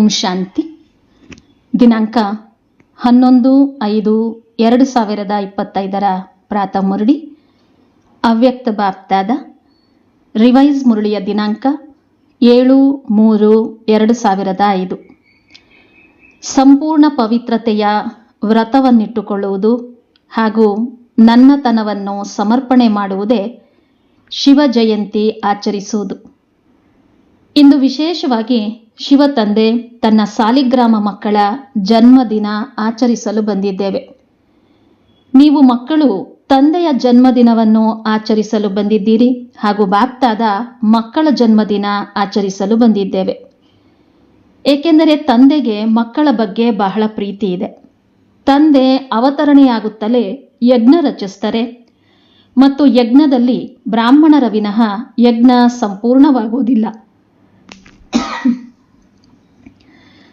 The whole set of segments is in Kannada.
ಓಂ ಶಾಂತಿ. ದಿನಾಂಕ ಹನ್ನೊಂದು ಐದು ಎರಡು ಸಾವಿರದ ಇಪ್ಪತ್ತೈದರ ಪ್ರಾತ ಮುರುಳಿ ಅವ್ಯಕ್ತ ಬಾಪ್ತಾದ ರಿವೈಸ್ ಮುರುಳಿಯ ದಿನಾಂಕ ಏಳು ಮೂರು ಎರಡು ಸಾವಿರದ ಐದು. ಸಂಪೂರ್ಣ ಪವಿತ್ರತೆಯ ವ್ರತವನ್ನಿಟ್ಟುಕೊಳ್ಳುವುದು ಹಾಗೂ ನನ್ನತನವನ್ನು ಸಮರ್ಪಣೆ ಮಾಡುವುದೇ ಶಿವ ಜಯಂತಿ ಆಚರಿಸುವುದು. ಇಂದು ವಿಶೇಷವಾಗಿ ಶಿವ ತಂದೆ ತನ್ನ ಸಾಲಿಗ್ರಾಮ ಮಕ್ಕಳ ಜನ್ಮದಿನ ಆಚರಿಸಲು ಬಂದಿದ್ದೇವೆ. ನೀವು ಮಕ್ಕಳು ತಂದೆಯ ಜನ್ಮದಿನವನ್ನು ಆಚರಿಸಲು ಬಂದಿದ್ದೀರಿ ಹಾಗೂ ಬಾಪ್ತಾದ ಮಕ್ಕಳ ಜನ್ಮದಿನ ಆಚರಿಸಲು ಬಂದಿದ್ದೇವೆ. ಏಕೆಂದರೆ ತಂದೆಗೆ ಮಕ್ಕಳ ಬಗ್ಗೆ ಬಹಳ ಪ್ರೀತಿ ಇದೆ. ತಂದೆ ಅವತರಣೆಯಾಗುತ್ತಲೇ ಯಜ್ಞ ರಚಿಸ್ತಾರೆ ಮತ್ತು ಯಜ್ಞದಲ್ಲಿ ಬ್ರಾಹ್ಮಣರ ವಿನಃ ಯಜ್ಞ ಸಂಪೂರ್ಣವಾಗುವುದಿಲ್ಲ.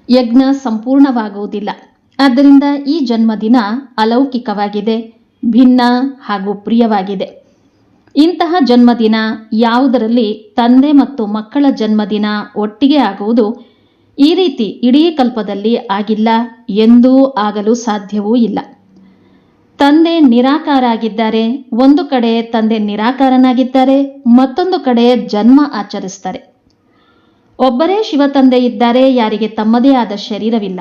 ಯಜ್ಞ ಸಂಪೂರ್ಣವಾಗುವುದಿಲ್ಲ. ಆದ್ದರಿಂದ ಈ ಜನ್ಮದಿನ ಅಲೌಕಿಕವಾಗಿದೆ, ಭಿನ್ನ ಹಾಗೂ ಪ್ರಿಯವಾಗಿದೆ. ಇಂತಹ ಜನ್ಮದಿನ ಯಾವುದರಲ್ಲಿ ತಂದೆ ಮತ್ತು ಮಕ್ಕಳ ಜನ್ಮದಿನ ಒಟ್ಟಿಗೆ ಆಗುವುದು ಈ ರೀತಿ ಇಡೀ ಕಲ್ಪದಲ್ಲಿ ಆಗಿಲ್ಲ ಎಂದೂ ಆಗಲು ಸಾಧ್ಯವೂ ಇಲ್ಲ. ತಂದೆ ನಿರಾಕಾರ ಆಗಿದ್ದಾರೆ ಒಂದು ಕಡೆ ತಂದೆ ನಿರಾಕಾರನಾಗಿದ್ದಾರೆ, ಮತ್ತೊಂದು ಕಡೆ ಜನ್ಮ ಆಚರಿಸ್ತಾರೆ. ಒಬ್ಬರೇ ಶಿವ ತಂದೆ ಇದ್ದಾರೆ, ಯಾರಿಗೆ ತಮ್ಮದೇ ಆದ ಶರೀರವಿಲ್ಲ.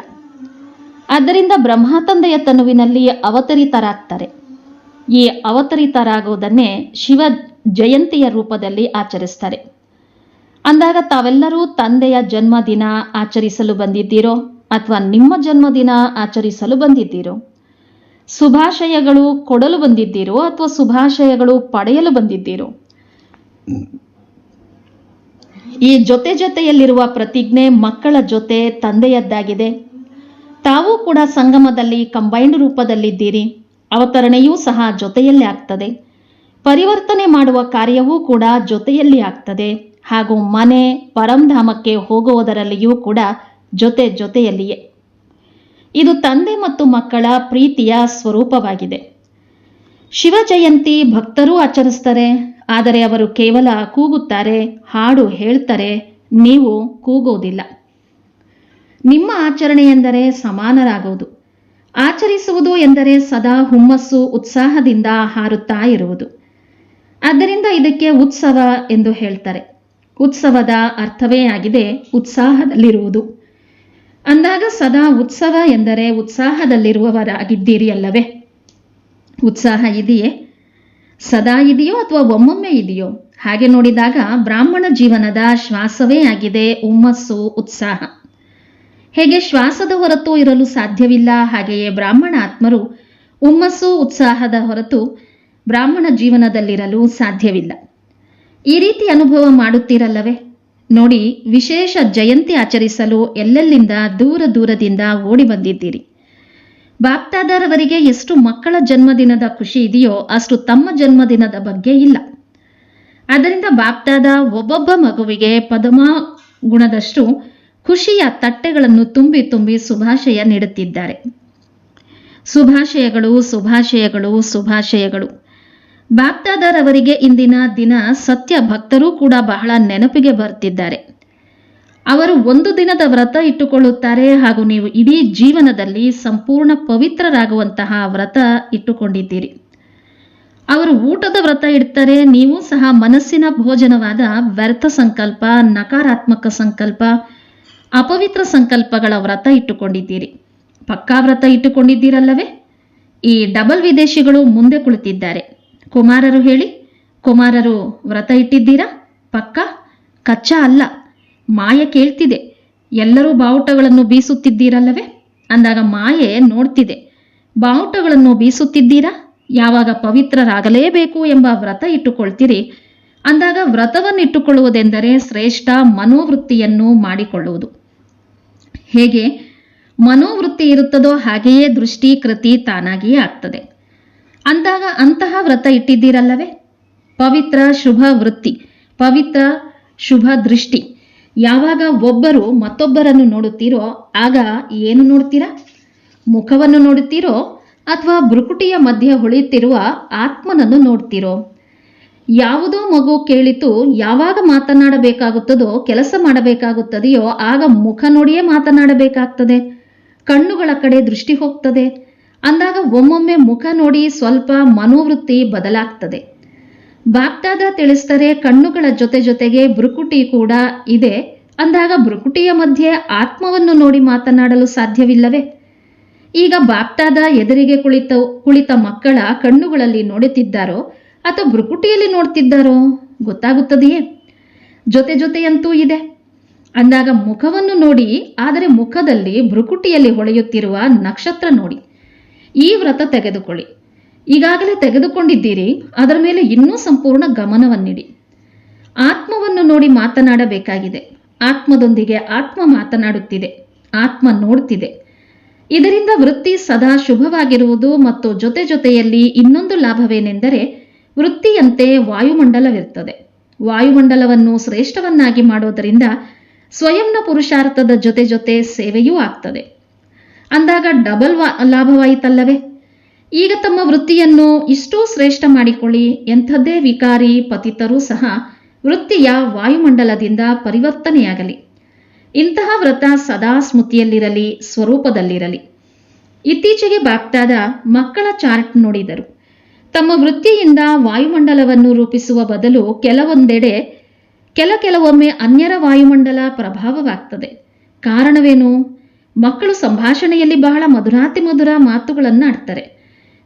ಆದ್ದರಿಂದ ಬ್ರಹ್ಮ ತಂದೆಯ ತನುವಿನಲ್ಲಿ ಅವತರಿತರಾಗ್ತಾರೆ. ಈ ಅವತರಿತರಾಗುವುದನ್ನೇ ಶಿವ ಜಯಂತಿಯ ರೂಪದಲ್ಲಿ ಆಚರಿಸ್ತಾರೆ. ಅಂದಾಗ ತಾವೆಲ್ಲರೂ ತಂದೆಯ ಜನ್ಮದಿನ ಆಚರಿಸಲು ಬಂದಿದ್ದೀರೋ ಅಥವಾ ನಿಮ್ಮ ಜನ್ಮದಿನ ಆಚರಿಸಲು ಬಂದಿದ್ದೀರೋ? ಶುಭಾಶಯಗಳು ಕೊಡಲು ಬಂದಿದ್ದೀರೋ ಅಥವಾ ಶುಭಾಶಯಗಳು ಪಡೆಯಲು ಬಂದಿದ್ದೀರೋ? ಈ ಜೊತೆ ಜೊತೆಯಲ್ಲಿರುವ ಪ್ರತಿಜ್ಞೆ ಮಕ್ಕಳ ಜೊತೆ ತಂದೆಯದ್ದಾಗಿದೆ. ತಾವು ಕೂಡ ಸಂಗಮದಲ್ಲಿ ಕಂಬೈನ್ಡ್ ರೂಪದಲ್ಲಿದ್ದೀರಿ. ಅವತರಣೆಯೂ ಸಹ ಜೊತೆಯಲ್ಲೇ ಆಗ್ತದೆ. ಪರಿವರ್ತನೆ ಮಾಡುವ ಕಾರ್ಯವೂ ಕೂಡ ಜೊತೆಯಲ್ಲಿ ಆಗ್ತದೆ. ಹಾಗೂ ಮನೆ, ಪರಂಧಾಮಕ್ಕೆ ಹೋಗುವುದರಲ್ಲಿಯೂ ಕೂಡ ಜೊತೆ ಜೊತೆಯಲ್ಲಿಯೇ. ಇದು ತಂದೆ ಮತ್ತು ಮಕ್ಕಳ ಪ್ರೀತಿಯ ಸ್ವರೂಪವಾಗಿದೆ. ಶಿವ ಜಯಂತಿ ಭಕ್ತರೂ ಆಚರಿಸ್ತಾರೆ. ಆದರೆ ಅವರು ಕೇವಲ ಕೂಗುತ್ತಾರೆ, ಹಾಡು ಹೇಳ್ತಾರೆ, ನೀವು ಕೂಗೋದಿಲ್ಲ. ನಿಮ್ಮ ಆಚರಣೆ ಎಂದರೆ ಸಮಾನರಾಗುವುದು. ಆಚರಿಸುವುದು ಎಂದರೆ ಸದಾ ಹುಮ್ಮಸ್ಸು, ಉತ್ಸಾಹದಿಂದ ಹಾರುತ್ತಾ ಇರುವುದು. ಆದ್ದರಿಂದ ಇದಕ್ಕೆ ಉತ್ಸವ ಎಂದು ಹೇಳ್ತಾರೆ. ಉತ್ಸವದ ಅರ್ಥವೇ ಆಗಿದೆ ಉತ್ಸಾಹದಲ್ಲಿರುವುದು. ಅಂದಾಗ ಸದಾ ಉತ್ಸವ ಎಂದರೆ ಉತ್ಸಾಹದಲ್ಲಿರುವವರಾಗಿದ್ದೀರಿ ಅಲ್ಲವೇ? ಉತ್ಸಾಹ ಇದೆಯೇ? ಸದಾ ಇದೆಯೋ ಅಥವಾ ಒಮ್ಮೊಮ್ಮೆ ಇದೆಯೋ? ಹಾಗೆ ನೋಡಿದಾಗ ಬ್ರಾಹ್ಮಣ ಜೀವನದ ಶ್ವಾಸವೇ ಆಗಿದೆ, ಹುಮ್ಮಸ್ಸು, ಉತ್ಸಾಹ. ಹೇಗೆ ಶ್ವಾಸದ ಹೊರತು ಇರಲು ಸಾಧ್ಯವಿಲ್ಲ, ಹಾಗೆಯೇ ಬ್ರಾಹ್ಮಣ ಆತ್ಮರು ಹುಮ್ಮಸ್ಸು, ಉತ್ಸಾಹದ ಹೊರತು ಬ್ರಾಹ್ಮಣ ಜೀವನದಲ್ಲಿರಲು ಸಾಧ್ಯವಿಲ್ಲ. ಈ ರೀತಿ ಅನುಭವ ಮಾಡುತ್ತೀರಲ್ಲವೇ? ನೋಡಿ, ವಿಶೇಷ ಜಯಂತಿ ಆಚರಿಸಲು ಎಲ್ಲೆಲ್ಲಿಂದ ದೂರ ದೂರದಿಂದ ಓಡಿ ಬಂದಿದ್ದೀರಿ. ಬಾಪ್ತಾದರವರಿಗೆ ಎಷ್ಟು ಮಕ್ಕಳ ಜನ್ಮದಿನದ ಖುಷಿ ಇದೆಯೋ ಅಷ್ಟು ತಮ್ಮ ಜನ್ಮದಿನದ ಬಗ್ಗೆ ಇಲ್ಲ. ಅದರಿಂದ ಬಾಪ್ತಾದ ಒಬ್ಬೊಬ್ಬ ಮಗುವಿಗೆ ಪದಮ ಗುಣದಷ್ಟು ಖುಷಿಯ ತಟ್ಟೆಗಳನ್ನು ತುಂಬಿ ತುಂಬಿ ಶುಭಾಶಯ ನೀಡುತ್ತಿದ್ದಾರೆ. ಶುಭಾಶಯಗಳು ಶುಭಾಶಯಗಳು ಶುಭಾಶಯಗಳು. ಬಾಪ್ತಾದಾರವರಿಗೆ ಇಂದಿನ ದಿನ ಸತ್ಯ ಭಕ್ತರೂ ಕೂಡ ಬಹಳ ನೆನಪಿಗೆ ಬರ್ತಿದ್ದಾರೆ. ಅವರು ಒಂದು ದಿನದ ವ್ರತ ಇಟ್ಟುಕೊಳ್ಳುತ್ತಾರೆ ಹಾಗೂ ನೀವು ಇಡೀ ಜೀವನದಲ್ಲಿ ಸಂಪೂರ್ಣ ಪವಿತ್ರರಾಗುವಂತಹ ವ್ರತ ಇಟ್ಟುಕೊಂಡಿದ್ದೀರಿ. ಅವರು ಊಟದ ವ್ರತ ಇಡ್ತಾರೆ, ನೀವು ಸಹ ಮನಸ್ಸಿನ ಭೋಜನವಾದ ವ್ಯರ್ಥ ಸಂಕಲ್ಪ, ನಕಾರಾತ್ಮಕ ಸಂಕಲ್ಪ, ಅಪವಿತ್ರ ಸಂಕಲ್ಪಗಳ ವ್ರತ ಇಟ್ಟುಕೊಂಡಿದ್ದೀರಿ. ಪಕ್ಕಾ ವ್ರತ ಇಟ್ಟುಕೊಂಡಿದ್ದೀರಲ್ಲವೇ? ಈ ಡಬಲ್ ವಿದೇಶಿಗಳು ಮುಂದೆ ಕುಳಿತಿದ್ದಾರೆ. ಕುಮಾರರು ಹೇಳಿ, ಕುಮಾರರು ವ್ರತ ಇಟ್ಟಿದ್ದೀರಾ? ಪಕ್ಕ? ಕಚ್ಚಾ ಅಲ್ಲ. ಮಾಯೆ ಕೇಳ್ತಿದೆ. ಎಲ್ಲರೂ ಬಾವುಟಗಳನ್ನು ಬೀಸುತ್ತಿದ್ದೀರಲ್ಲವೇ? ಅಂದಾಗ ಮಾಯೆ ನೋಡ್ತಿದೆ. ಬಾವುಟಗಳನ್ನು ಬೀಸುತ್ತಿದ್ದೀರಾ? ಯಾವಾಗ ಪವಿತ್ರರಾಗಲೇಬೇಕು ಎಂಬ ವ್ರತ ಇಟ್ಟುಕೊಳ್ತೀರಿ. ಅಂದಾಗ ವ್ರತವನ್ನಿಟ್ಟುಕೊಳ್ಳುವುದೆಂದರೆ ಶ್ರೇಷ್ಠ ಮನೋವೃತ್ತಿಯನ್ನು ಮಾಡಿಕೊಳ್ಳುವುದು. ಹೇಗೆ? ಮನೋವೃತ್ತಿ ಇರುತ್ತದೋ ಹಾಗೆಯೇ ದೃಷ್ಟಿ ಕೃತಿ ತಾನಾಗಿಯೇ ಆಗ್ತದೆ. ಅಂದಾಗ ಅಂತಹ ವ್ರತ ಇಟ್ಟಿದ್ದೀರಲ್ಲವೇ? ಪವಿತ್ರ ಶುಭ ವೃತ್ತಿ ಪವಿತ್ರ ಶುಭ ದೃಷ್ಟಿ ಯಾವಾಗ ಒಬ್ಬರು ಮತ್ತೊಬ್ಬರನ್ನು ನೋಡುತ್ತೀರೋ, ಆಗ ಏನು ನೋಡ್ತೀರಾ ಮುಖವನ್ನು ನೋಡುತ್ತೀರೋ, ಅಥವಾ ಭ್ರುಕುಟಿಯ ಮಧ್ಯೆ ಹೊಳೆಯುತ್ತಿರುವ ಆತ್ಮನನ್ನು ನೋಡ್ತೀರೋ ಯಾವುದೋ ಮಗು ಕೇಳಿತು, ಯಾವಾಗ ಮಾತನಾಡಬೇಕಾಗುತ್ತದೋ, ಕೆಲಸ ಮಾಡಬೇಕಾಗುತ್ತದೆಯೋ, ಆಗ ಮುಖ ನೋಡಿಯೇ ಮಾತನಾಡಬೇಕಾಗ್ತದೆ. ಕಣ್ಣುಗಳ ಕಡೆ ದೃಷ್ಟಿ ಹೋಗ್ತದೆ. ಅಂದಾಗ ಒಮ್ಮೊಮ್ಮೆ ಮುಖ ನೋಡಿ ಸ್ವಲ್ಪ ಮನೋವೃತ್ತಿ ಬದಲಾಗ್ತದೆ. ಬಾಪ್ತಾದ ತಿಳಿಸ್ತಾರೆ ಕಣ್ಣುಗಳ ಜೊತೆ ಜೊತೆಗೆ ಬ್ರುಕುಟಿ ಕೂಡ ಇದೆ. ಅಂದಾಗ ಬ್ರುಕುಟಿಯ ಮಧ್ಯೆ ಆತ್ಮವನ್ನು ನೋಡಿ ಮಾತನಾಡಲು ಸಾಧ್ಯವಿಲ್ಲವೇ? ಈಗ ಬಾಪ್ತಾದ ಎದುರಿಗೆ ಕುಳಿತ ಕುಳಿತ ಮಕ್ಕಳ ಕಣ್ಣುಗಳಲ್ಲಿ ನೋಡುತ್ತಿದ್ದಾರೋ ಅಥವಾ ಬ್ರುಕುಟಿಯಲ್ಲಿ ನೋಡ್ತಿದ್ದಾರೋ ಗೊತ್ತಾಗುತ್ತದೆಯೇ? ಜೊತೆ ಜೊತೆಯಂತೂ ಇದೆ. ಅಂದಾಗ ಮುಖವನ್ನು ನೋಡಿ, ಆದರೆ ಮುಖದಲ್ಲಿ ಬ್ರುಕುಟಿಯಲ್ಲಿ ಹೊಳೆಯುತ್ತಿರುವ ನಕ್ಷತ್ರ ನೋಡಿ. ಈ ವ್ರತ ತೆಗೆದುಕೊಳ್ಳಿ. ಈಗಾಗಲೇ ತೆಗೆದುಕೊಂಡಿದ್ದೀರಿ, ಅದರ ಮೇಲೆ ಇನ್ನೂ ಸಂಪೂರ್ಣ ಗಮನವನ್ನಿಡಿ. ಆತ್ಮವನ್ನು ನೋಡಿ ಮಾತನಾಡಬೇಕಾಗಿದೆ. ಆತ್ಮದೊಂದಿಗೆ ಆತ್ಮ ಮಾತನಾಡುತ್ತಿದೆ, ಆತ್ಮ ನೋಡ್ತಿದೆ. ಇದರಿಂದ ವೃತ್ತಿ ಸದಾ ಶುಭವಾಗಿರುವುದು ಮತ್ತು ಜೊತೆ ಜೊತೆಯಲ್ಲಿ ಇನ್ನೊಂದು ಲಾಭವೇನೆಂದರೆ ವೃತ್ತಿಯಂತೆ ವಾಯುಮಂಡಲವಿರ್ತದೆ ವಾಯುಮಂಡಲವನ್ನು ಶ್ರೇಷ್ಠವನ್ನಾಗಿ ಮಾಡೋದರಿಂದ ಸ್ವಯಂನ ಪುರುಷಾರ್ಥದ ಜೊತೆ ಜೊತೆ ಸೇವೆಯೂ ಆಗ್ತದೆ. ಅಂದಾಗ ಡಬಲ್ ವಾ, ಲಾಭವಾಯಿತಲ್ಲವೇ? ಈಗ ತಮ್ಮ ವೃತ್ತಿಯನ್ನು ಇಷ್ಟೂ ಶ್ರೇಷ್ಠ ಮಾಡಿಕೊಳ್ಳಿ. ಎಂಥದ್ದೇ ವಿಕಾರಿ ಪತಿತರೂ ಸಹ ವೃತ್ತಿಯ ವಾಯುಮಂಡಲದಿಂದ ಪರಿವರ್ತನೆಯಾಗಲಿ. ಇಂತಹ ವ್ರತ ಸದಾ ಸ್ಮೃತಿಯಲ್ಲಿರಲಿ, ಸ್ವರೂಪದಲ್ಲಿರಲಿ. ಇತ್ತೀಚೆಗೆ ಬಾಪ್ತಾದ ಮಕ್ಕಳ ಚಾರ್ಟ್ ನೋಡಿದರು. ತಮ್ಮ ವೃತ್ತಿಯಿಂದ ವಾಯುಮಂಡಲವನ್ನು ರೂಪಿಸುವ ಬದಲು ಕೆಲವೊಂದೆಡೆ ಕೆಲ ಕೆಲವೊಮ್ಮೆ ಅನ್ಯರ ವಾಯುಮಂಡಲ ಪ್ರಭಾವವಾಗ್ತದೆ. ಕಾರಣವೇನು? ಮಕ್ಕಳು ಸಂಭಾಷಣೆಯಲ್ಲಿ ಬಹಳ ಮಧುರಾತಿ ಮಧುರ ಮಾತುಗಳನ್ನು ಆಡ್ತಾರೆ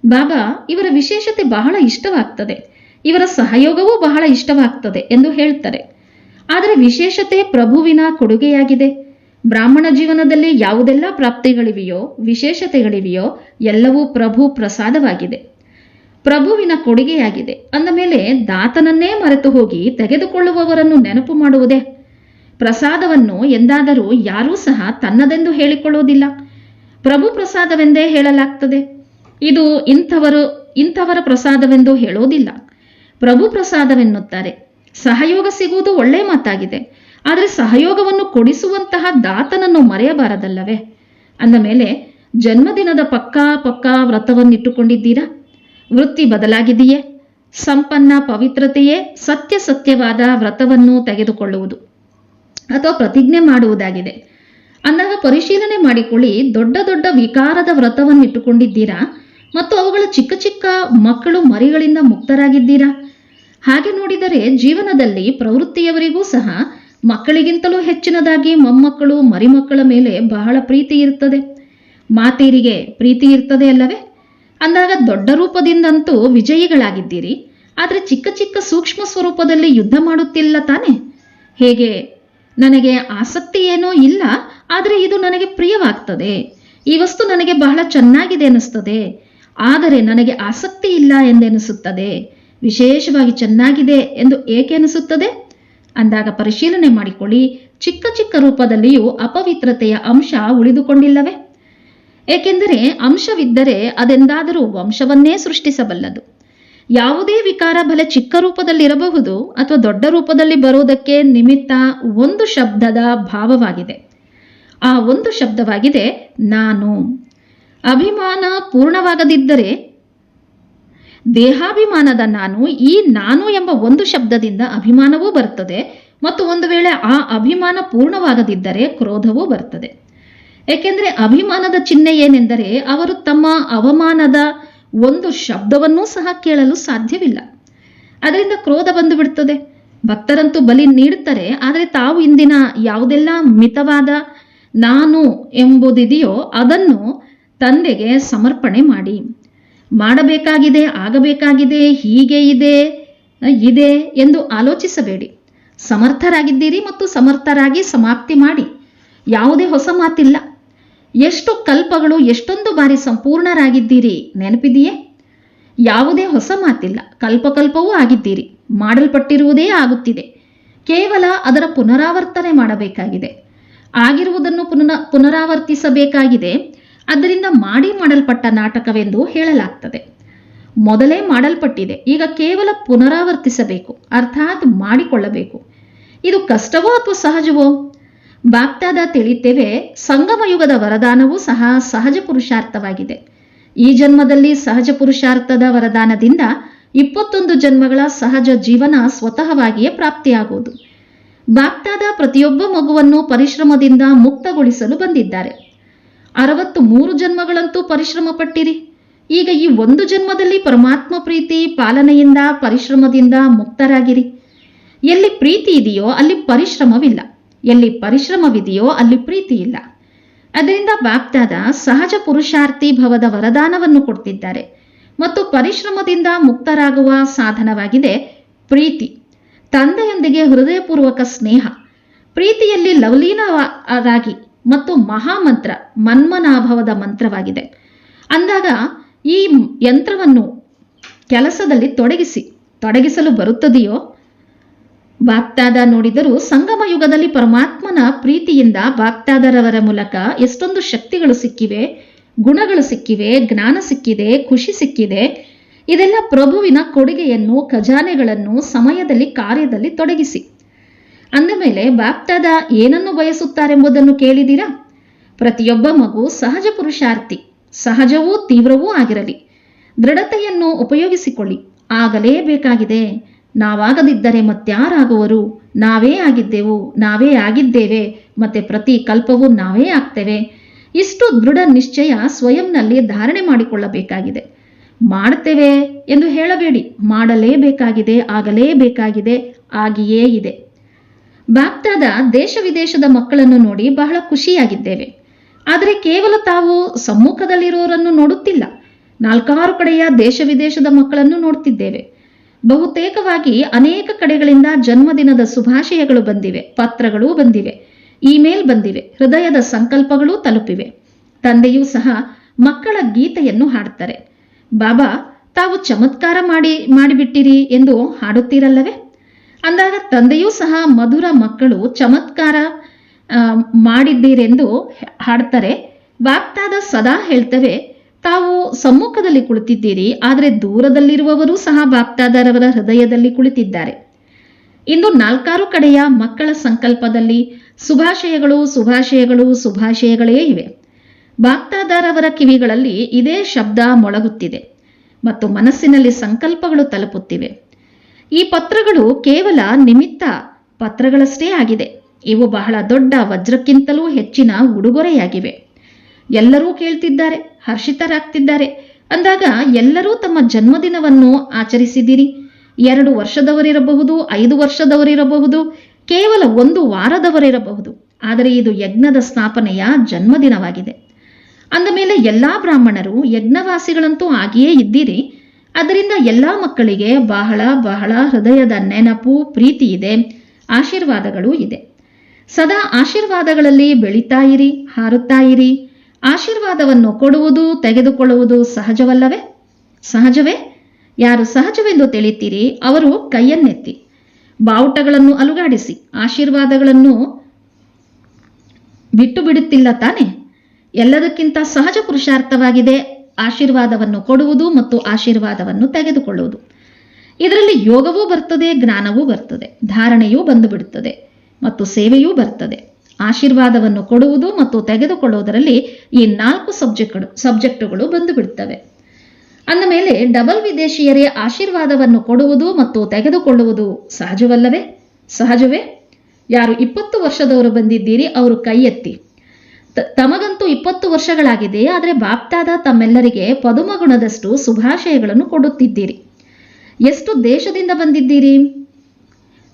ಬಾಬಾ, ಇವರ ವಿಶೇಷತೆ ಬಹಳ ಇಷ್ಟವಾಗ್ತದೆ. ಇವರ ಸಹಯೋಗವೂ ಬಹಳ ಇಷ್ಟವಾಗ್ತದೆ ಎಂದು ಹೇಳ್ತಾರೆ. ಆದರೆ ವಿಶೇಷತೆ ಪ್ರಭುವಿನ ಕೊಡುಗೆಯಾಗಿದೆ. ಬ್ರಾಹ್ಮಣ ಜೀವನದಲ್ಲಿ ಯಾವುದೆಲ್ಲ ಪ್ರಾಪ್ತಿಗಳಿವೆಯೋ, ವಿಶೇಷತೆಗಳಿವೆಯೋ, ಎಲ್ಲವೂ ಪ್ರಭು ಪ್ರಸಾದವಾಗಿದೆ. ಪ್ರಭುವಿನ ಕೊಡುಗೆಯಾಗಿದೆ. ಅಂದ ಮೇಲೆ ದಾತನನ್ನೇ ಮರೆತು ಹೋಗಿ ತೆಗೆದುಕೊಳ್ಳುವವರನ್ನು ನೆನಪು ಮಾಡುವುದೇ? ಪ್ರಸಾದವನ್ನು ಎಂದಾದರೂ ಯಾರೂ ಸಹ ತನ್ನದೆಂದು ಹೇಳಿಕೊಳ್ಳುವುದಿಲ್ಲ. ಪ್ರಭು ಪ್ರಸಾದವೆಂದೇ ಹೇಳಲಾಗ್ತದೆ. ಇದು ಇಂಥವರು, ಇಂಥವರ ಪ್ರಸಾದವೆಂದು ಹೇಳೋದಿಲ್ಲ. ಪ್ರಭು ಪ್ರಸಾದವೆನ್ನುತ್ತಾರೆ. ಸಹಯೋಗ ಸಿಗುವುದು ಒಳ್ಳೆಯ ಮಾತಾಗಿದೆ. ಆದರೆ ಸಹಯೋಗವನ್ನು ಕೊಡಿಸುವಂತಹ ದಾತನನ್ನು ಮರೆಯಬಾರದಲ್ಲವೇ? ಅಂದ ಮೇಲೆ, ಜನ್ಮದಿನದ ಪಕ್ಕಾ ಪಕ್ಕಾ ವ್ರತವನ್ನಿಟ್ಟುಕೊಂಡಿದ್ದೀರಾ? ವೃತ್ತಿ ಬದಲಾಗಿದೆಯೇ? ಸಂಪನ್ನ ಪವಿತ್ರತೆಯೇ ಸತ್ಯ ಸತ್ಯವಾದ ವ್ರತವನ್ನು ತೆಗೆದುಕೊಳ್ಳುವುದು ಅಥವಾ ಪ್ರತಿಜ್ಞೆ ಮಾಡುವುದಾಗಿದೆ. ಅಂದಾಗ ಪರಿಶೀಲನೆ ಮಾಡಿಕೊಳ್ಳಿ, ದೊಡ್ಡ ದೊಡ್ಡ ವಿಕಾರದ ವ್ರತವನ್ನಿಟ್ಟುಕೊಂಡಿದ್ದೀರಾ? ಮತ್ತು ಅವುಗಳ ಚಿಕ್ಕ ಚಿಕ್ಕ ಮಕ್ಕಳು ಮರಿಗಳಿಂದ ಮುಕ್ತರಾಗಿದ್ದೀರಾ? ಹಾಗೆ ನೋಡಿದರೆ ಜೀವನದಲ್ಲಿ ಪ್ರವೃತ್ತಿಯವರಿಗೂ ಸಹ ಮಕ್ಕಳಿಗಿಂತಲೂ ಹೆಚ್ಚಿನದಾಗಿ ಮೊಮ್ಮಕ್ಕಳು, ಮರಿಮಕ್ಕಳ ಮೇಲೆ ಬಹಳ ಪ್ರೀತಿ ಇರ್ತದೆ ಮಾತೀರಿಗೆ ಪ್ರೀತಿ ಇರ್ತದೆ ಅಲ್ಲವೇ? ಅಂದಾಗ ದೊಡ್ಡ ರೂಪದಿಂದಂತೂ ವಿಜಯಿಗಳಾಗಿದ್ದೀರಿ. ಆದರೆ ಚಿಕ್ಕ ಚಿಕ್ಕ ಸೂಕ್ಷ್ಮ ಸ್ವರೂಪದಲ್ಲಿ ಯುದ್ಧ ಮಾಡುತ್ತಿಲ್ಲ ತಾನೆ? ಹೇಗೆ? ನನಗೆ ಆಸಕ್ತಿ ಏನೋ ಇಲ್ಲ, ಆದರೆ ಇದು ನನಗೆ ಪ್ರಿಯವಾಗ್ತದೆ. ಈ ವಸ್ತು ನನಗೆ ಬಹಳ ಚೆನ್ನಾಗಿದೆ ಅನಿಸ್ತದೆ ಆದರೆ ನನಗೆ ಆಸಕ್ತಿ ಇಲ್ಲ ಎಂದೆನಿಸುತ್ತದೆ. ವಿಶೇಷವಾಗಿ ಚೆನ್ನಾಗಿದೆ ಎಂದು ಏಕೆ ಅನಿಸುತ್ತದೆ? ಅಂದಾಗ ಪರಿಶೀಲನೆ ಮಾಡಿಕೊಳ್ಳಿ. ಚಿಕ್ಕ ಚಿಕ್ಕ ರೂಪದಲ್ಲಿಯೂ ಅಪವಿತ್ರತೆಯ ಅಂಶ ಉಳಿದುಕೊಂಡಿಲ್ಲವೇ? ಏಕೆಂದರೆ ಅಂಶವಿದ್ದರೆ ಅದೆಂದಾದರೂ ವಂಶವನ್ನೇ ಸೃಷ್ಟಿಸಬಲ್ಲದು. ಯಾವುದೇ ವಿಕಾರ ಬಲೆ ಚಿಕ್ಕ ರೂಪದಲ್ಲಿರಬಹುದು ಅಥವಾ ದೊಡ್ಡ ರೂಪದಲ್ಲಿ ಬರುವುದಕ್ಕೆ ನಿಮಿತ್ತ ಒಂದು ಶಬ್ದದ ಭಾವವಾಗಿದೆ. ಆ ಒಂದು ಶಬ್ದವಾಗಿದೆ ನಾನು. ಅಭಿಮಾನ ಪೂರ್ಣವಾಗದಿದ್ದರೆ ದೇಹಾಭಿಮಾನದ ನಾನು, ಈ ನಾನು ಎಂಬ ಒಂದು ಶಬ್ದದಿಂದ ಅಭಿಮಾನವೂ ಬರ್ತದೆ ಮತ್ತು ಒಂದು ವೇಳೆ ಆ ಅಭಿಮಾನ ಪೂರ್ಣವಾಗದಿದ್ದರೆ ಕ್ರೋಧವೂ ಬರ್ತದೆ ಏಕೆಂದರೆ ಅಭಿಮಾನದ ಚಿಹ್ನೆ ಏನೆಂದರೆ ಅವರು ತಮ್ಮ ಅವಮಾನದ ಒಂದು ಶಬ್ದವನ್ನೂ ಸಹ ಕೇಳಲು ಸಾಧ್ಯವಿಲ್ಲ. ಅದರಿಂದ ಕ್ರೋಧ ಬಂದು ಬಿಡ್ತದೆ ಭಕ್ತರಂತೂ ಬಲಿ ನೀಡುತ್ತಾರೆ. ಆದರೆ ತಾವು ಇಂದಿನ ಯಾವುದೆಲ್ಲ ಮಿತವಾದ ನಾನು ಎಂಬುದಿದೆಯೋ ಅದನ್ನು ತಂದೆಗೆ ಸಮರ್ಪಣೆ ಮಾಡಿ. ಮಾಡಬೇಕಾಗಿದೆ, ಆಗಬೇಕಾಗಿದೆ, ಹೀಗೆ ಇದೆ ಇದೆ ಎಂದು ಆಲೋಚಿಸಬೇಡಿ. ಸಮರ್ಥರಾಗಿದ್ದೀರಿ ಮತ್ತು ಸಮರ್ಥರಾಗಿ ಸಮಾಪ್ತಿ ಮಾಡಿ. ಯಾವುದೇ ಹೊಸ ಮಾತಿಲ್ಲ. ಎಷ್ಟು ಕಲ್ಪಗಳು, ಎಷ್ಟೊಂದು ಬಾರಿ ಸಂಪೂರ್ಣರಾಗಿದ್ದೀರಿ ನೆನಪಿದೆಯೇ? ಯಾವುದೇ ಹೊಸ ಮಾತಿಲ್ಲ. ಕಲ್ಪಕಲ್ಪವೂ ಆಗಿದ್ದೀರಿ. ಮಾಡಲ್ಪಟ್ಟಿರುವುದೇ ಆಗುತ್ತಿದೆ. ಕೇವಲ ಅದರ ಪುನರಾವರ್ತನೆ ಮಾಡಬೇಕಾಗಿದೆ. ಆಗಿರುವುದನ್ನು ಪುನರ್ ಪುನರಾವರ್ತಿಸಬೇಕಾಗಿದೆ. ಅದರಿಂದ ಮಾಡಿ ಮಾಡಲ್ಪಟ್ಟ ನಾಟಕವೆಂದು ಹೇಳಲಾಗ್ತದೆ. ಮೊದಲೇ ಮಾಡಲ್ಪಟ್ಟಿದೆ. ಈಗ ಕೇವಲ ಪುನರಾವರ್ತಿಸಬೇಕು, ಅರ್ಥಾತ್ ಮಾಡಿಕೊಳ್ಳಬೇಕು. ಇದು ಕಷ್ಟವೋ ಅಥವಾ ಸಹಜವೋ? ಬಾಪ್ತಾದ ತಿಳಿತೇವೆ, ಸಂಗಮ ಯುಗದ ವರದಾನವೂ ಸಹ ಸಹಜ ಪುರುಷಾರ್ಥವಾಗಿದೆ. ಈ ಜನ್ಮದಲ್ಲಿ ಸಹಜ ಪುರುಷಾರ್ಥದ ವರದಾನದಿಂದ ಇಪ್ಪತ್ತೊಂದು ಜನ್ಮಗಳ ಸಹಜ ಜೀವನ ಸ್ವತಃವಾಗಿಯೇ ಪ್ರಾಪ್ತಿಯಾಗುವುದು. ಬಾಪ್ತಾದ ಪ್ರತಿಯೊಬ್ಬ ಮಗುವನ್ನು ಪರಿಶ್ರಮದಿಂದ ಮುಕ್ತಗೊಳಿಸಲು ಬಂದಿದ್ದಾರೆ. ಅರವತ್ತು ಮೂರು ಜನ್ಮಗಳಂತೂ ಪರಿಶ್ರಮ ಪಟ್ಟಿರಿ ಈಗ ಈ ಒಂದು ಜನ್ಮದಲ್ಲಿ ಪರಮಾತ್ಮ ಪ್ರೀತಿ, ಪಾಲನೆಯಿಂದ, ಪರಿಶ್ರಮದಿಂದ ಮುಕ್ತರಾಗಿರಿ. ಎಲ್ಲಿ ಪ್ರೀತಿ ಇದೆಯೋ ಅಲ್ಲಿ ಪರಿಶ್ರಮವಿಲ್ಲ. ಎಲ್ಲಿ ಪರಿಶ್ರಮವಿದೆಯೋ ಅಲ್ಲಿ ಪ್ರೀತಿ ಇಲ್ಲ ಅದರಿಂದ ಬಾಪ್ತಾದ ಸಹಜ ಪುರುಷಾರ್ಥಿ ಭವದ ವರದಾನವನ್ನು ಕೊಡ್ತಿದ್ದಾರೆ. ಮತ್ತು ಪರಿಶ್ರಮದಿಂದ ಮುಕ್ತರಾಗುವ ಸಾಧನವಾಗಿದೆ ಪ್ರೀತಿ. ತಂದೆಯೊಂದಿಗೆ ಹೃದಯಪೂರ್ವಕ ಸ್ನೇಹ. ಪ್ರೀತಿಯಲ್ಲಿ ಲವಲೀನರಾಗಿ ಮತ್ತು ಮಹಾಮಂತ್ರ, ಮನ್ಮನಾಭವದ ಮಂತ್ರವಾಗಿದೆ. ಅಂದಾಗ ಈ ಯಂತ್ರವನ್ನು ಕೆಲಸದಲ್ಲಿ ತೊಡಗಿಸಿ, ತೊಡಗಿಸಲು ಬರುತ್ತದೆಯೋ? ಬಾಪ್ತಾದ ನೋಡಿದರೂ ಸಂಗಮ ಯುಗದಲ್ಲಿ ಪರಮಾತ್ಮನ ಪ್ರೀತಿಯಿಂದ ಭಕ್ತಾದರವರ ಮೂಲಕ ಎಷ್ಟೊಂದು ಶಕ್ತಿಗಳು ಸಿಕ್ಕಿವೆ, ಗುಣಗಳು ಸಿಕ್ಕಿವೆ, ಜ್ಞಾನ ಸಿಕ್ಕಿದೆ, ಖುಷಿ ಸಿಕ್ಕಿದೆ. ಇದೆಲ್ಲ ಪ್ರಭುವಿನ ಕೊಡುಗೆಯನ್ನು, ಖಜಾನೆಗಳನ್ನು ಸಮಯದಲ್ಲಿ ಕಾರ್ಯದಲ್ಲಿ ತೊಡಗಿಸಿ. ಅಂದ ಮೇಲೆ ಬಾಪ್ತಾದ ಏನನ್ನು ಬಯಸುತ್ತಾರೆಂಬುದನ್ನು ಕೇಳಿದಿರಾ ಪ್ರತಿಯೊಬ್ಬ ಮಗು ಸಹಜ ಪುರುಷಾರ್ಥಿ, ಸಹಜವೂ ತೀವ್ರವೂ ಆಗಿರಲಿ. ದೃಢತೆಯನ್ನು ಉಪಯೋಗಿಸಿಕೊಳ್ಳಿ. ಆಗಲೇಬೇಕಾಗಿದೆ ನಾವಾಗದಿದ್ದರೆ ಮತ್ಯಾರಾಗುವರು ನಾವೇ ಆಗಿದ್ದೆವು, ನಾವೇ ಆಗಿದ್ದೇವೆ. ಮತ್ತೆ ಪ್ರತಿ ಕಲ್ಪವೂ ನಾವೇ ಆಗ್ತೇವೆ. ಇಷ್ಟು ದೃಢ ನಿಶ್ಚಯ ಸ್ವಯಂನಲ್ಲಿ ಧಾರಣೆ ಮಾಡಿಕೊಳ್ಳಬೇಕಾಗಿದೆ. ಮಾಡ್ತೇವೆ ಎಂದು ಹೇಳಬೇಡಿ. ಮಾಡಲೇಬೇಕಾಗಿದೆ ಆಗಲೇಬೇಕಾಗಿದೆ ಆಗಿಯೇ ಇದೆ. ಬಾಪ್ತಾದ ದೇಶ ವಿದೇಶದ ಮಕ್ಕಳನ್ನು ನೋಡಿ ಬಹಳ ಖುಷಿಯಾಗಿದ್ದೇವೆ. ಆದರೆ ಕೇವಲ ತಾವು ಸಮ್ಮುಖದಲ್ಲಿರೋರನ್ನು ನೋಡುತ್ತಿಲ್ಲ. ನಾಲ್ಕಾರು ಕಡೆಯ ದೇಶ ವಿದೇಶದ ಮಕ್ಕಳನ್ನು ನೋಡ್ತಿದ್ದೇವೆ. ಬಹುತೇಕವಾಗಿ ಅನೇಕ ಕಡೆಗಳಿಂದ ಜನ್ಮದಿನದ ಶುಭಾಶಯಗಳು ಬಂದಿವೆ, ಪತ್ರಗಳು ಬಂದಿವೆ, ಇಮೇಲ್ ಬಂದಿವೆ, ಹೃದಯದ ಸಂಕಲ್ಪಗಳು ತಲುಪಿವೆ. ತಂದೆಯೂ ಸಹ ಮಕ್ಕಳ ಗೀತೆಯನ್ನು ಹಾಡ್ತಾರೆ ಬಾಬಾ, ತಾವು ಚಮತ್ಕಾರ ಮಾಡಿ, ಮಾಡಿಬಿಟ್ಟಿರಿ ಎಂದು ಹಾಡುತ್ತೀರಲ್ಲವೇ? ಅಂದಾಗ ತಂದೆಯೂ ಸಹ ಮಧುರ ಮಕ್ಕಳು ಚಮತ್ಕಾರ ಮಾಡಿದ್ದೀರೆಂದು ಹಾಡ್ತಾರೆ. ವಾಗ್ದಾದ ಸದಾ ಹೇಳ್ತವೆ, ತಾವು ಸಮ್ಮುಖದಲ್ಲಿ ಕುಳಿತಿದ್ದೀರಿ, ಆದರೆ ದೂರದಲ್ಲಿರುವವರೂ ಸಹ ಬಾಪ್ತಾದರವರ ಹೃದಯದಲ್ಲಿ ಕುಳಿತಿದ್ದಾರೆ. ಇಂದು ನಾಲ್ಕಾರು ಕಡೆಯ ಮಕ್ಕಳ ಸಂಕಲ್ಪದಲ್ಲಿ ಶುಭಾಶಯಗಳು ಶುಭಾಶಯಗಳು, ಶುಭಾಶಯಗಳೇ ಇವೆ. ಬಾಪ್ತಾದಾರವರ ಕಿವಿಗಳಲ್ಲಿ ಇದೇ ಶಬ್ದ ಮೊಳಗುತ್ತಿದೆ. ಮತ್ತು ಮನಸ್ಸಿನಲ್ಲಿ ಸಂಕಲ್ಪಗಳು ತಲುಪುತ್ತಿವೆ. ಈ ಪತ್ರಗಳು ಕೇವಲ ನಿಮಿತ್ತ ಪತ್ರಗಳಷ್ಟೇ ಆಗಿದೆ. ಇವು ಬಹಳ ದೊಡ್ಡ ವಜ್ರಕ್ಕಿಂತಲೂ ಹೆಚ್ಚಿನ ಉಡುಗೊರೆಯಾಗಿವೆ. ಎಲ್ಲರೂ ಕೇಳ್ತಿದ್ದಾರೆ, ಹರ್ಷಿತರಾಗ್ತಿದ್ದಾರೆ. ಅಂದಾಗ ಎಲ್ಲರೂ ತಮ್ಮ ಜನ್ಮದಿನವನ್ನು ಆಚರಿಸಿದಿರಿ. ಎರಡು ವರ್ಷದವರಿರಬಹುದು, ಐದು ವರ್ಷದವರಿರಬಹುದು, ಕೇವಲ ಒಂದು ವಾರದವರಿರಬಹುದು. ಆದರೆ ಇದು ಯಜ್ಞದ ಸ್ಥಾಪನೆಯ ಜನ್ಮದಿನವಾಗಿದೆ. ಅಂದಮೇಲೆ ಎಲ್ಲಾ ಬ್ರಾಹ್ಮಣರು ಯಜ್ಞವಾಸಿಗಳಂತೂ ಆಗಿಯೇ ಇದ್ದೀರಿ. ಅದರಿಂದ ಎಲ್ಲ ಮಕ್ಕಳಿಗೆ ಬಹಳ ಬಹಳ ಹೃದಯದ ನೆನಪು, ಪ್ರೀತಿ ಇದೆ. ಆಶೀರ್ವಾದಗಳು ಇದೆ. ಸದಾ ಆಶೀರ್ವಾದಗಳಲ್ಲಿ ಬೆಳೀತಾ ಇರಿ, ಹಾರುತ್ತಾ ಇರಿ. ಆಶೀರ್ವಾದವನ್ನು ಕೊಡುವುದು, ತೆಗೆದುಕೊಳ್ಳುವುದು ಸಹಜವಲ್ಲವೇ? ಸಹಜವೇ? ಯಾರು ಸಹಜವೆಂದು ತಿಳಿತೀರಿ, ಅವರು ಕೈಯನ್ನೆತ್ತಿ. ಬಾವುಟಗಳನ್ನು ಅಲುಗಾಡಿಸಿ, ಆಶೀರ್ವಾದಗಳನ್ನು ಬಿಟ್ಟು ಬಿಡುತ್ತಿಲ್ಲ ತಾನೆ? ಎಲ್ಲದಕ್ಕಿಂತ ಸಹಜ ಪುರುಷಾರ್ಥವಾಗಿದೆ. ಆಶೀರ್ವಾದವನ್ನು ಕೊಡುವುದು ಮತ್ತು ಆಶೀರ್ವಾದವನ್ನು ತೆಗೆದುಕೊಳ್ಳುವುದು. ಇದರಲ್ಲಿ ಯೋಗವೂ ಬರ್ತದೆ, ಜ್ಞಾನವೂ ಬರ್ತದೆ, ಧಾರಣೆಯೂ ಬಂದುಬಿಡುತ್ತದೆ ಮತ್ತು ಸೇವೆಯೂ ಬರ್ತದೆ. ಆಶೀರ್ವಾದವನ್ನು ಕೊಡುವುದು ಮತ್ತು ತೆಗೆದುಕೊಳ್ಳುವುದರಲ್ಲಿ ಈ ನಾಲ್ಕು ಸಬ್ಜೆಕ್ಟ್ಗಳು, ಸಬ್ಜೆಕ್ಟುಗಳು ಬಂದು ಬಿಡುತ್ತವೆ ಅಂದ ಮೇಲೆ ಡಬಲ್ ವಿದೇಶಿಯರೇ ಆಶೀರ್ವಾದವನ್ನು ಕೊಡುವುದು ಮತ್ತು ತೆಗೆದುಕೊಳ್ಳುವುದು ಸಹಜವಲ್ಲವೇ? ಸಹಜವೇ? ಯಾರು ಇಪ್ಪತ್ತು ವರ್ಷದವರು ಬಂದಿದ್ದೀರಿ, ಅವರು ಕೈ ಎತ್ತಿ ತಮಗಂತೂ ಇಪ್ಪತ್ತು ವರ್ಷಗಳಾಗಿದೆ, ಆದರೆ ಬಾಪ್ತಾದ ತಮ್ಮೆಲ್ಲರಿಗೆ ಪದುಮಗುಣದಷ್ಟು ಶುಭಾಶಯಗಳನ್ನು ಕೊಡುತ್ತಿದ್ದೀರಿ. ಎಷ್ಟು ದೇಶದಿಂದ ಬಂದಿದ್ದೀರಿ?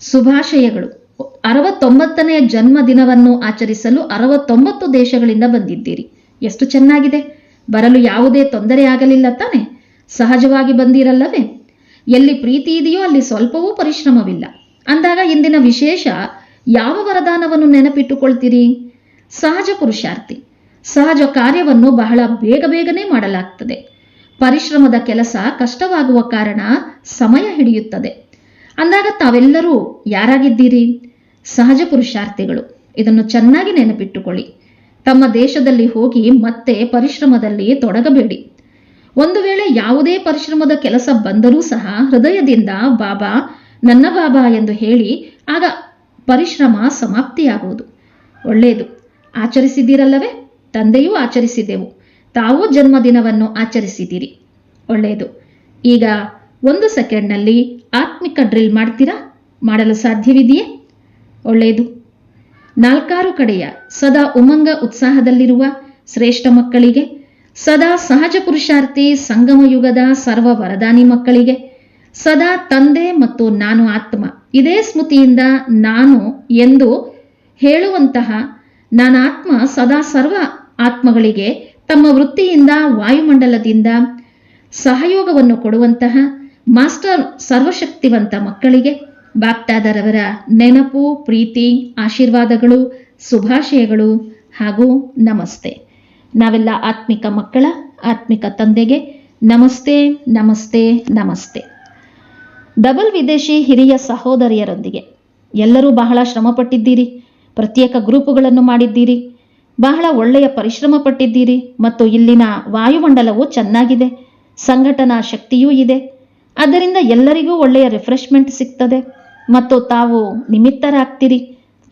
ಶುಭಾಶಯಗಳು. ಅರವತ್ತೊಂಬತ್ತನೇ ಜನ್ಮದಿನವನ್ನು ಆಚರಿಸಲು ಅರವತ್ತೊಂಬತ್ತು ದೇಶಗಳಿಂದ ಬಂದಿದ್ದೀರಿ. ಎಷ್ಟು ಚೆನ್ನಾಗಿದೆ. ಬರಲು ಯಾವುದೇ ತೊಂದರೆ ಆಗಲಿಲ್ಲ ತಾನೆ. ಸಹಜವಾಗಿ ಬಂದಿರಲ್ಲವೇ. ಎಲ್ಲಿ ಪ್ರೀತಿ ಇದೆಯೋ ಅಲ್ಲಿ ಸ್ವಲ್ಪವೂ ಪರಿಶ್ರಮವಿಲ್ಲ. ಅಂದಾಗ ಇಂದಿನ ವಿಶೇಷ ಯಾವ ವರದಾನವನ್ನು ನೆನಪಿಟ್ಟುಕೊಳ್ತೀರಿ? ಸಹಜ ಪುರುಷಾರ್ಥಿ. ಸಹಜ ಕಾರ್ಯವನ್ನು ಬಹಳ ಬೇಗ ಬೇಗನೆ ಮಾಡಲಾಗ್ತದೆ. ಪರಿಶ್ರಮದ ಕೆಲಸ ಕಷ್ಟವಾಗುವ ಕಾರಣ ಸಮಯ ಹಿಡಿಯುತ್ತದೆ. ಅಂದಾಗ ತಾವೆಲ್ಲರೂ ಯಾರಾಗಿದ್ದೀರಿ? ಸಹಜ ಪುರುಷಾರ್ಥಿಗಳು. ಇದನ್ನು ಚೆನ್ನಾಗಿ ನೆನಪಿಟ್ಟುಕೊಳ್ಳಿ. ತಮ್ಮ ದೇಶದಲ್ಲಿ ಹೋಗಿ ಮತ್ತೆ ಪರಿಶ್ರಮದಲ್ಲಿ ತೊಡಗಬೇಡಿ. ಒಂದು ವೇಳೆ ಯಾವುದೇ ಪರಿಶ್ರಮದ ಕೆಲಸ ಬಂದರೂ ಸಹ ಹೃದಯದಿಂದ ಬಾಬಾ, ನನ್ನ ಬಾಬಾ ಎಂದು ಹೇಳಿ ಆಗ ಪರಿಶ್ರಮ ಸಮಾಪ್ತಿಯಾಗುವುದು. ಒಳ್ಳೆಯದು. ಆಚರಿಸಿದ್ದೀರಲ್ಲವೇ? ತಂದೆಯೂ ಆಚರಿಸಿದೆವು. ತಾವು ಜನ್ಮದಿನವನ್ನು ಆಚರಿಸಿದ್ದೀರಿ. ಒಳ್ಳೆಯದು. ಈಗ ಒಂದು ಸೆಕೆಂಡ್ನಲ್ಲಿ ಆತ್ಮಿಕ ಡ್ರಿಲ್ ಮಾಡ್ತೀರಾ? ಮಾಡಲು ಸಾಧ್ಯವಿದೆಯೇ? ಒಳ್ಳೆಯದು. ನಾಲ್ಕಾರು ಕಡೆಯ ಸದಾ ಉಮಂಗ ಉತ್ಸಾಹದಲ್ಲಿರುವ ಶ್ರೇಷ್ಠ ಮಕ್ಕಳಿಗೆ, ಸದಾ ಸಹಜ ಪುರುಷಾರ್ಥಿ ಸಂಗಮ ಯುಗದ ಸರ್ವ ವರದಾನಿ ಮಕ್ಕಳಿಗೆ, ಸದಾ ತಂದೆ ಮತ್ತು ನಾನು ಆತ್ಮ. ಇದೇ ಸ್ಮೃತಿಯಿಂದ ನಾನು ಎಂದು ಹೇಳುವಂತಹ ನಾನಾತ್ಮ ಸದಾ ಸರ್ವ ಆತ್ಮಗಳಿಗೆ ತಮ್ಮ ವೃತ್ತಿಯಿಂದ ವಾಯುಮಂಡಲದಿಂದ ಸಹಯೋಗವನ್ನು ಕೊಡುವಂತಹ ಮಾಸ್ಟರ್ ಸರ್ವಶಕ್ತಿವಂತ ಮಕ್ಕಳಿಗೆ ಬಾಪ್ತಾದರವರ ನೆನಪು, ಪ್ರೀತಿ, ಆಶೀರ್ವಾದಗಳು, ಶುಭಾಶಯಗಳು ಹಾಗೂ ನಮಸ್ತೆ. ನಾವೆಲ್ಲ ಆತ್ಮಿಕ ಮಕ್ಕಳ, ಆತ್ಮಿಕ ತಂದೆಗೆ ನಮಸ್ತೆ ನಮಸ್ತೆ ನಮಸ್ತೆ. ಡಬಲ್ ವಿದೇಶಿ ಹಿರಿಯ ಸಹೋದರಿಯರೊಂದಿಗೆ ಎಲ್ಲರೂ ಬಹಳ ಶ್ರಮಪಟ್ಟಿದ್ದೀರಿ. ಪ್ರತ್ಯೇಕ ಗ್ರೂಪುಗಳನ್ನು ಮಾಡಿದ್ದೀರಿ. ಬಹಳ ಒಳ್ಳೆಯ ಪರಿಶ್ರಮ ಪಟ್ಟಿದ್ದೀರಿ ಮತ್ತು ಇಲ್ಲಿನ ವಾಯುಮಂಡಲವು ಚೆನ್ನಾಗಿದೆ. ಸಂಘಟನಾ ಶಕ್ತಿಯೂ ಇದೆ. ಅದರಿಂದ ಎಲ್ಲರಿಗೂ ಒಳ್ಳೆಯ ರಿಫ್ರೆಶ್ಮೆಂಟ್ ಸಿಗ್ತದೆ. ಮತ್ತು ತಾವು ನಿಮಿತ್ತರಾಗ್ತೀರಿ.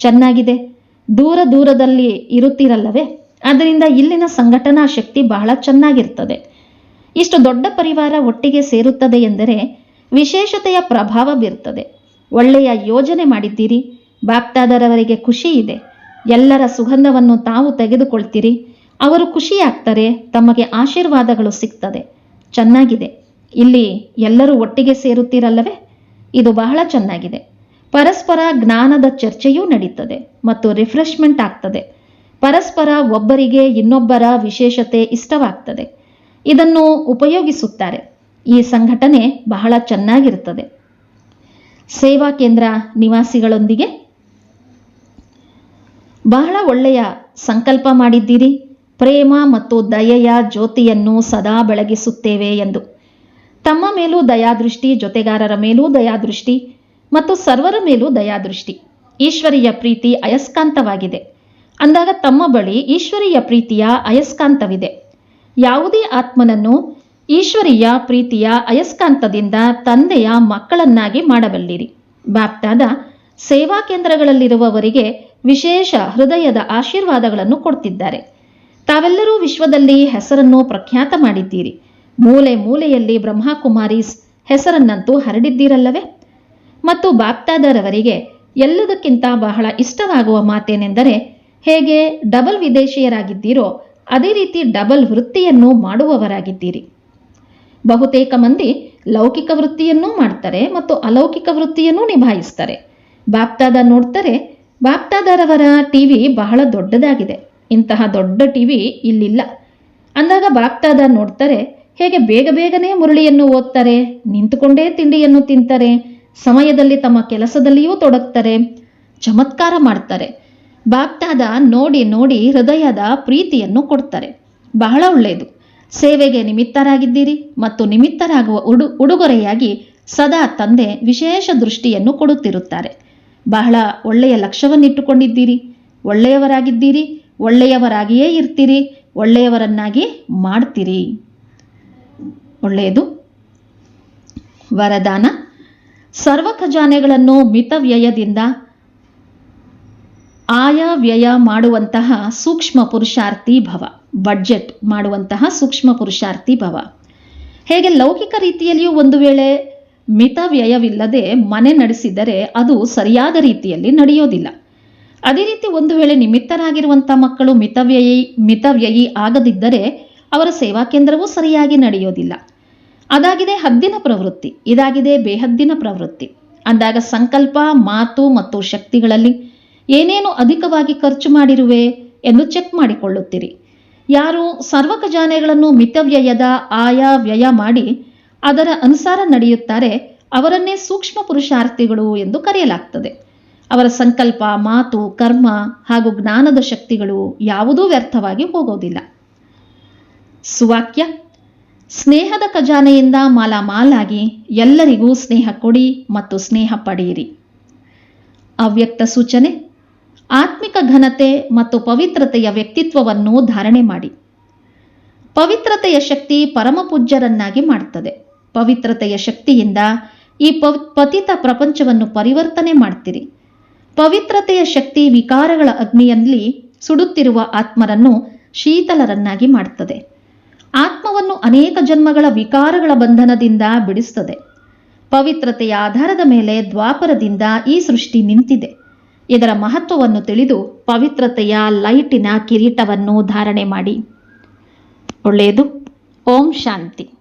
ಚೆನ್ನಾಗಿದೆ. ದೂರ ದೂರದಲ್ಲಿ ಇರುತ್ತೀರಲ್ಲವೇ? ಅದರಿಂದ ಇಲ್ಲಿನ ಸಂಘಟನಾ ಶಕ್ತಿ ಬಹಳ ಚೆನ್ನಾಗಿರ್ತದೆ. ಇಷ್ಟು ದೊಡ್ಡ ಪರಿವಾರ ಒಟ್ಟಿಗೆ ಸೇರುತ್ತದೆ ಎಂದರೆ ವಿಶೇಷತೆಯ ಪ್ರಭಾವ ಬೀರ್ತದೆ. ಒಳ್ಳೆಯ ಯೋಜನೆ ಮಾಡಿದ್ದೀರಿ. ಬಾಪ್ತಾದರವರಿಗೆ ಖುಷಿ ಇದೆ ಎಲ್ಲರ ಸುಗಂಧವನ್ನು ತಾವು ತೆಗೆದುಕೊಳ್ತೀರಿ. ಅವರು ಖುಷಿಯಾಗ್ತಾರೆ, ತಮಗೆ ಆಶೀರ್ವಾದಗಳು ಸಿಗ್ತದೆ. ಚೆನ್ನಾಗಿದೆ. ಇಲ್ಲಿ ಎಲ್ಲರೂ ಒಟ್ಟಿಗೆ ಸೇರುತ್ತೀರಲ್ಲವೇ? ಇದು ಬಹಳ ಚೆನ್ನಾಗಿದೆ. ಪರಸ್ಪರ ಜ್ಞಾನದ ಚರ್ಚೆಯೂ ನಡೀತದೆ ಮತ್ತು ರಿಫ್ರೆಶ್ಮೆಂಟ್ ಆಗ್ತದೆ. ಪರಸ್ಪರ ಒಬ್ಬರಿಗೆ ಇನ್ನೊಬ್ಬರ ವಿಶೇಷತೆ ಇಷ್ಟವಾಗ್ತದೆ. ಇದನ್ನು ಉಪಯೋಗಿಸುತ್ತಾರೆ. ಈ ಸಂಘಟನೆ ಬಹಳ ಚೆನ್ನಾಗಿರುತ್ತದೆ. ಸೇವಾ ಕೇಂದ್ರ ನಿವಾಸಿಗಳೊಂದಿಗೆ ಬಹಳ ಒಳ್ಳೆಯ ಸಂಕಲ್ಪ ಮಾಡಿದ್ದೀರಿ. ಪ್ರೇಮ ಮತ್ತು ದಯೆಯ ಜ್ಯೋತಿಯನ್ನು ಸದಾ ಬೆಳಗಿಸುತ್ತೇವೆ ಎಂದು. ತಮ್ಮ ಮೇಲೂ ದಯಾದೃಷ್ಟಿ, ಜೊತೆಗಾರರ ಮೇಲೂ ದಯಾದೃಷ್ಟಿ ಮತ್ತು ಸರ್ವರ ಮೇಲೂ ದಯಾದೃಷ್ಟಿ. ಈಶ್ವರಿಯ ಪ್ರೀತಿ ಅಯಸ್ಕಾಂತವಾಗಿದೆ. ಅಂದಾಗ ತಮ್ಮ ಬಳಿ ಈಶ್ವರಿಯ ಪ್ರೀತಿಯ ಅಯಸ್ಕಾಂತವಿದೆ. ಯಾವುದೇ ಆತ್ಮನನ್ನು ಈಶ್ವರಿಯ ಪ್ರೀತಿಯ ಅಯಸ್ಕಾಂತದಿಂದ ತಂದೆಯ ಮಕ್ಕಳನ್ನಾಗಿ ಮಾಡಬಲ್ಲಿರಿ. ಬಾಪ್ತಾದ ಸೇವಾ ಕೇಂದ್ರಗಳಲ್ಲಿರುವವರಿಗೆ ವಿಶೇಷ ಹೃದಯದ ಆಶೀರ್ವಾದಗಳನ್ನು ಕೊಡ್ತಿದ್ದಾರೆ. ತಾವೆಲ್ಲರೂ ವಿಶ್ವದಲ್ಲಿ ಹೆಸರನ್ನು ಪ್ರಖ್ಯಾತ ಮಾಡಿದ್ದೀರಿ. ಮೂಲೆ ಮೂಲೆಯಲ್ಲಿ ಬ್ರಹ್ಮಕುಮಾರೀಸ್ ಹೆಸರನ್ನಂತೂ ಹರಡಿದ್ದೀರಲ್ಲವೇ? ಮತ್ತು ಬಾಪ್ತಾದರವರಿಗೆ ಎಲ್ಲದಕ್ಕಿಂತ ಬಹಳ ಇಷ್ಟವಾಗುವ ಮಾತೇನೆಂದರೆ, ಹೇಗೆ ಡಬಲ್ ವಿದೇಶಿಯರಾಗಿದ್ದೀರೋ, ಅದೇ ರೀತಿ ಡಬಲ್ ವೃತ್ತಿಯನ್ನು ಮಾಡುವವರಾಗಿದ್ದೀರಿ. ಬಹುತೇಕ ಮಂದಿ ಲೌಕಿಕ ವೃತ್ತಿಯನ್ನೂ ಮಾಡ್ತಾರೆ ಮತ್ತು ಅಲೌಕಿಕ ವೃತ್ತಿಯನ್ನೂ ನಿಭಾಯಿಸ್ತಾರೆ. ಬಾಪ್ತಾದ ನೋಡ್ತಾರೆ ಬಾಪ್ತಾದರವರ ಟಿವಿ ಬಹಳ ದೊಡ್ಡದಾಗಿದೆ. ಇಂತಹ ದೊಡ್ಡ ಟಿವಿ ಇಲ್ಲಿಲ್ಲ. ಅಂದಾಗ ಬಾಪ್ತಾದಾರ್ ನೋಡ್ತಾರೆ, ಹೇಗೆ ಬೇಗ ಬೇಗನೆ ಮುರಳಿಯನ್ನು ಓದ್ತಾರೆ, ನಿಂತುಕೊಂಡೇ ತಿಂಡಿಯನ್ನು ತಿಂತಾರೆ, ಸಮಯದಲ್ಲಿ ತಮ್ಮ ಕೆಲಸದಲ್ಲಿಯೂ ತೊಡಗ್ತಾರೆ, ಚಮತ್ಕಾರ ಮಾಡ್ತಾರೆ. ಬಾಪ್ತಾದ ನೋಡಿ ನೋಡಿ ಹೃದಯದ ಪ್ರೀತಿಯನ್ನು ಕೊಡ್ತಾರೆ. ಬಹಳ ಒಳ್ಳೆಯದು. ಸೇವೆಗೆ ನಿಮಿತ್ತರಾಗಿದ್ದೀರಿ ಮತ್ತು ನಿಮಿತ್ತರಾಗುವ ಉಡು ಉಡುಗೊರೆಯಾಗಿ ಸದಾ ತಂದೆ ವಿಶೇಷ ದೃಷ್ಟಿಯನ್ನು ಕೊಡುತ್ತಿರುತ್ತಾರೆ. ಬಹಳ ಒಳ್ಳೆಯ ಲಕ್ಷ್ಯವನ್ನಿಟ್ಟುಕೊಂಡಿದ್ದೀರಿ ಒಳ್ಳೆಯವರಾಗಿದ್ದೀರಿ, ಒಳ್ಳೆಯವರಾಗಿಯೇ ಇರ್ತೀರಿ, ಒಳ್ಳೆಯವರನ್ನಾಗಿ ಮಾಡ್ತೀರಿ. ಒಳ್ಳೆಯದು. ವರದಾನ. ಸರ್ವ ಖಜಾನೆಗಳನ್ನು ಮಿತವ್ಯಯದಿಂದ ಆಯಾ ವ್ಯಯ ಮಾಡುವಂತಹ ಸೂಕ್ಷ್ಮ ಪುರುಷಾರ್ಥಿ ಭವ, ಬಡ್ಜೆಟ್ ಮಾಡುವಂತಹ ಸೂಕ್ಷ್ಮ ಪುರುಷಾರ್ಥಿ ಭವ. ಹೇಗೆ ಲೌಕಿಕ ರೀತಿಯಲ್ಲಿಯೂ ಒಂದು ವೇಳೆ ಮಿತ ವ್ಯಯವಿಲ್ಲದೆ ಮನೆ ನಡೆಸಿದರೆ ಅದು ಸರಿಯಾದ ರೀತಿಯಲ್ಲಿ ನಡೆಯೋದಿಲ್ಲ. ಅದೇ ರೀತಿ ಒಂದು ವೇಳೆ ನಿಮಿತ್ತರಾಗಿರುವಂಥ ಮಕ್ಕಳು ಮಿತವ್ಯಯಿ ಮಿತವ್ಯಯಿ ಆಗದಿದ್ದರೆ ಅವರ ಸೇವಾ ಕೇಂದ್ರವೂ ಸರಿಯಾಗಿ ನಡೆಯೋದಿಲ್ಲ. ಅದಾಗಿದೆ ಹದ್ದಿನ ಪ್ರವೃತ್ತಿ, ಇದಾಗಿದೆ ಬೇಹದ್ದಿನ ಪ್ರವೃತ್ತಿ. ಅಂದಾಗ ಸಂಕಲ್ಪ, ಮಾತು ಮತ್ತು ಶಕ್ತಿಗಳಲ್ಲಿ ಏನೇನು ಅಧಿಕವಾಗಿ ಖರ್ಚು ಮಾಡಿರುವೆ ಎಂದು ಚೆಕ್ ಮಾಡಿಕೊಳ್ಳುತ್ತೀರಿ. ಯಾರು ಸರ್ವ ಖಜಾನೆಗಳನ್ನು ಮಿತವ್ಯಯದ ಆಯಾ ವ್ಯಯ ಮಾಡಿ ಅದರ ಅನುಸಾರ ನಡೆಯುತ್ತಾರೆ ಅವರನ್ನೇ ಸೂಕ್ಷ್ಮ ಪುರುಷಾರ್ಥಿಗಳು ಎಂದು ಕರೆಯಲಾಗ್ತದೆ. ಅವರ ಸಂಕಲ್ಪ, ಮಾತು, ಕರ್ಮ ಹಾಗೂ ಜ್ಞಾನದ ಶಕ್ತಿಗಳು ಯಾವುದೂ ವ್ಯರ್ಥವಾಗಿ ಹೋಗೋದಿಲ್ಲ. ಸುವಾಕ್ಯ, ಸ್ನೇಹದ ಖಜಾನೆಯಿಂದ ಮಾಲಾಮಾಲಾಗಿ ಎಲ್ಲರಿಗೂ ಸ್ನೇಹ ಕೊಡಿ ಮತ್ತು ಸ್ನೇಹ ಪಡೆಯಿರಿ. ಅವ್ಯಕ್ತ ಸೂಚನೆ, ಆತ್ಮಿಕ ಘನತೆ ಮತ್ತು ಪವಿತ್ರತೆಯ ವ್ಯಕ್ತಿತ್ವವನ್ನು ಧಾರಣೆ ಮಾಡಿ. ಪವಿತ್ರತೆಯ ಶಕ್ತಿ ಪರಮಪೂಜ್ಯರನ್ನಾಗಿ ಮಾಡುತ್ತದೆ ಪವಿತ್ರತೆಯ ಶಕ್ತಿಯಿಂದ ಈ ಪತಿತ ಪ್ರಪಂಚವನ್ನು ಪರಿವರ್ತನೆ ಮಾಡ್ತೀರಿ. ಪವಿತ್ರತೆಯ ಶಕ್ತಿ ವಿಕಾರಗಳ ಅಗ್ನಿಯಲ್ಲಿ ಸುಡುತ್ತಿರುವ ಆತ್ಮರನ್ನು ಶೀತಲರನ್ನಾಗಿ ಮಾಡುತ್ತದೆ ಆತ್ಮವನ್ನು ಅನೇಕ ಜನ್ಮಗಳ ವಿಕಾರಗಳ ಬಂಧನದಿಂದ ಬಿಡಿಸುತ್ತದೆ ಪವಿತ್ರತೆಯ ಆಧಾರದ ಮೇಲೆ ದ್ವಾಪರದಿಂದ ಈ ಸೃಷ್ಟಿ ನಿಂತಿದೆ. ಇದರ ಮಹತ್ವವನ್ನು ತಿಳಿದು ಪವಿತ್ರತೆಯ ಲೈಟಿನ ಕಿರೀಟವನ್ನು ಧಾರಣೆ ಮಾಡಿ. ಒಳ್ಳೆಯದು. ಓಂ ಶಾಂತಿ.